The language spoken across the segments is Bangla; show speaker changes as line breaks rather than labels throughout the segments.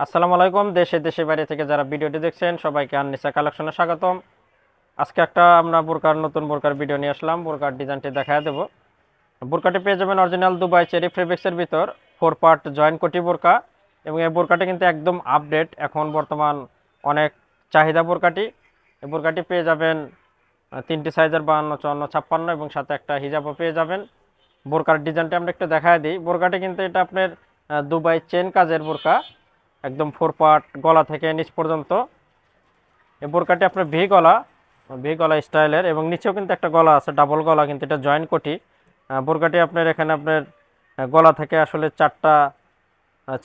আসসালামু আলাইকুম, দেশে দেশে বাইরে থেকে যারা ভিডিওটি দেখছেন, সবাইকে আননিসা কালেকশনে স্বাগতম। আজকে একটা আমরা বোরকার, নতুন বোরকার ভিডিও নিয়ে আসলাম। বোরকার ডিজাইনটি দেখা দেব। বোরকাটি পেয়ে যাবেন অরিজিনাল দুবাই চেরি ফেব্রিক্সের ভিতর। ফোর পার্ট জয়েন্ট কোটি বোরকা। এবং এই বোরকাটি কিন্তু একদম আপডেট এখন বর্তমান অনেক চাহিদা বোরকাটি। এই বোরকাটি পেয়ে যাবেন তিনটি সাইজের বাহান্ন চুয়ান্ন, ছাপ্পান্ন এবং সাথে একটা হিজাবও পেয়ে যাবেন। বোরকার ডিজাইনটা আমরা একটু দেখায় দিই। বোরকাটি কিন্তু এটা আপনার দুবাই চেন কাজের বোরকা। একদম ফোর পার্ট গলা থেকে নিচ পর্যন্ত। এই বোরকাটি আপনার ভি গলা ভি গলা স্টাইলের এবং নিচেও কিন্তু একটা গলা আছে ডাবল গলা কিন্তু এটা জয়েন্ট কোটি। বোরকাটি আপনার এখানে আপনার গলা থেকে আসলে চারটা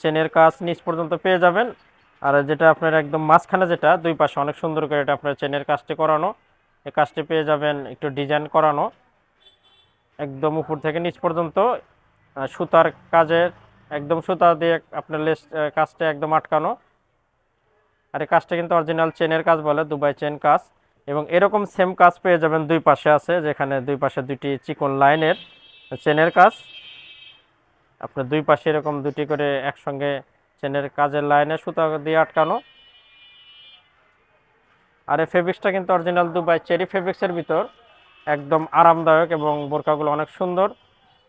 চেনের কাজ নিচ পর্যন্ত পেয়ে যাবেন। আর যেটা আপনার একদম মাঝখানে যেটা, দুই পাশে অনেক সুন্দর করে এটা আপনার চেনের কাজটি করানো। এই কাজটি পেয়ে যাবেন, একটু ডিজাইন করানো। একদম উপর থেকে নিচ পর্যন্ত সুতার কাজের একদম সুতা দিয়ে আপনার লেস কাজটা একদম আটকানো। আর এই কাজটা কিন্তু অরিজিনাল চেনের কাজ বলে দুবাই চেন কাজ। এবং এরকম সেম কাজ পেয়ে যাবেন দুই পাশে আছে, যেখানে দুই পাশে দুইটি চিকন লাইনের চেনের কাজ। আপনার দুই পাশে এরকম দুটি করে একসঙ্গে চেনের কাজের লাইনে সুতা দিয়ে আটকানো। আর এই ফেব্রিক্সটা কিন্তু অরিজিনাল দুবাই চেরি ফেব্রিক্সের ভিতর। একদম আরামদায়ক এবং বোরকাগুলো অনেক সুন্দর।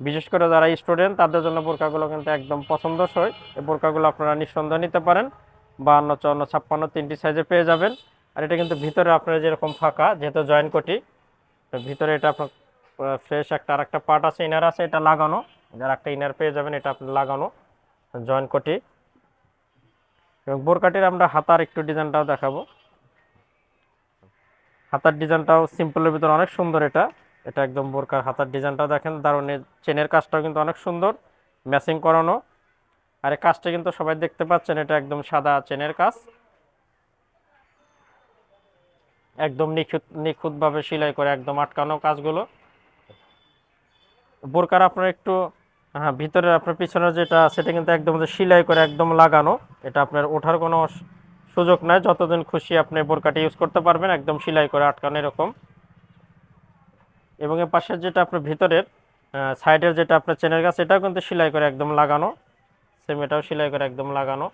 বিশেষ করে যারা স্টুডেন্ট তাদের জন্য বোরকাগুলো কিন্তু একদম পছন্দসই। এই বোরকাগুলো আপনারা নিঃসন্দেহ নিতে পারেন। বাহান্ন, চুয়ান্ন, ছাপ্পান্ন তিনটি সাইজে পেয়ে যাবেন। আর এটা কিন্তু ভিতরে আপনারা যেরকম ফাঁকা, যেহেতু জয়েন কোটি ভিতরে এটা আপনার ফ্রেশ একটা আর একটা পার্ট আছে ইনার আছে, এটা লাগানো। যার একটা ইনার পেয়ে যাবেন, এটা আপনার লাগানো জয়েন কোটি। এবং বোরকাটির আমরা হাতার একটু ডিজাইনটাও দেখাবো। হাতার ডিজাইনটাও সিম্পলের ভিতরে অনেক সুন্দর এটা। এটা একদম বোরকার হাতার ডিজাইনটাও দেখেন, দারুণ। চেনের কাজটাও কিন্তু অনেক সুন্দর, ম্যাচিং করানো। আর এই কাজটা কিন্তু সবাই দেখতে পাচ্ছেন, এটা একদম সাদা চেনের কাজ। একদম নিখুঁত, নিখুঁতভাবে সেলাই করে একদম আটকানো কাজগুলো। বোরকার আপনার একটু হ্যাঁ ভিতরে আপনার পিছনে যেটা সেটা কিন্তু একদম সেলাই করে একদম লাগানো। এটা আপনার ওঠার কোনো সুযোগ নাই, যতদিন খুশি আপনি বোরকাটি ইউজ করতে পারবেন, একদম সেলাই করে আটকানো এরকম। এবং এর পাশের যেটা আপনার ভিতরের সাইডের যেটা আপনার চেনের গাছ, এটাও কিন্তু সেলাই করে একদম লাগানো। সেম এটাও সেলাই করে একদম লাগানো।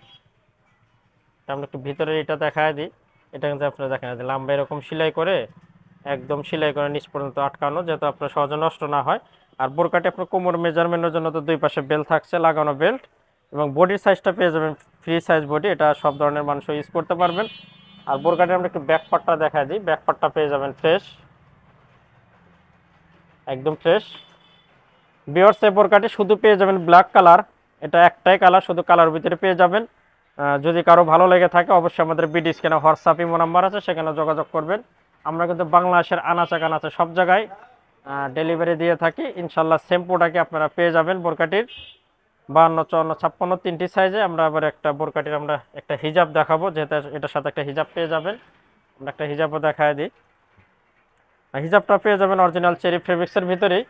আমরা একটু ভিতরে এটা দেখায় দিই। এটা কিন্তু আপনারা যে লাম্বা এরকম সেলাই করে একদম সেলাই করে নিচ পর্যন্ত আটকানো, যাতে আপনার সহজে নষ্ট না হয়। আর বোরকাটি আপনার কোমর মেজারমেন্টের জন্য তো দুই পাশে বেল্ট থাকছে, লাগানো বেল্ট। এবং বডির সাইজটা পেয়ে যাবেন ফ্রি সাইজ বডি, এটা সব ধরনের মানুষ ইউজ করতে পারবেন। আর বোরকাটি আমরা একটু ব্যাক পার্টটা দেখায় দিই। ব্যাক পার্টটা পেয়ে যাবেন ফ্রেশ একদম ফ্রেশ বিয়ার্স এই বোরকাটি শুধু পেয়ে যাবেন ব্ল্যাক কালার এটা একটাই কালার শুধু কালার ভিতরে পেয়ে যাবেন। যদি কারও ভালো লেগে থাকে, অবশ্যই আমাদের বিডি স্ক্যানে হোয়াটসঅ্যাপ ইমো নাম্বার আছে, সেখানে যোগাযোগ করবেন। আমরা কিন্তু বাংলাদেশের আনাচা কানাচে সব জায়গায় ডেলিভারি দিয়ে থাকি। ইনশাল্লাহ প্রোডাক্টই আপনারা পেয়ে যাবেন বোরকাটির। বাহান্ন, চুয়ান্ন, ছাপ্পান্ন, তিনটি সাইজে আমরা আবার একটা বোরকাটির আমরা একটা হিজাব দেখাবো যেহেতু এটার সাথে একটা হিজাব পেয়ে যাবেন। আমরা একটা হিজাবও দেখায় দিই। হিজাবটা পেয়ে যাবেন অরিজিনাল চেরি ফেব্রিক্সের ভিতরেই।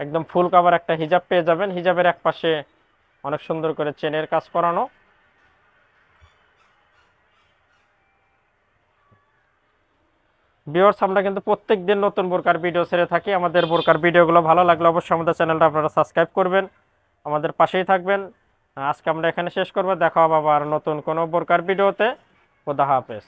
একদম ফুল কাভার একটা হিজাব পেয়ে যাবেন। হিজাবের এক পাশে অনেক সুন্দর করে চেনের কাজ করানো। ভিউয়ার্স আমরা কিন্তু প্রত্যেক দিন নতুন বোরকার ভিডিও ছেড়ে থাকি। আমাদের বোরকার ভিডিওগুলো ভালো লাগলে অবশ্যই আমাদের চ্যানেলটা আপনারা সাবস্ক্রাইব করবেন। আমাদের পাশেই থাকবেন। আজকে আমরা এখানে শেষ করব। দেখা হবে আবার নতুন কোনো বোরকার ভিডিওতে খোদা হাফেজ।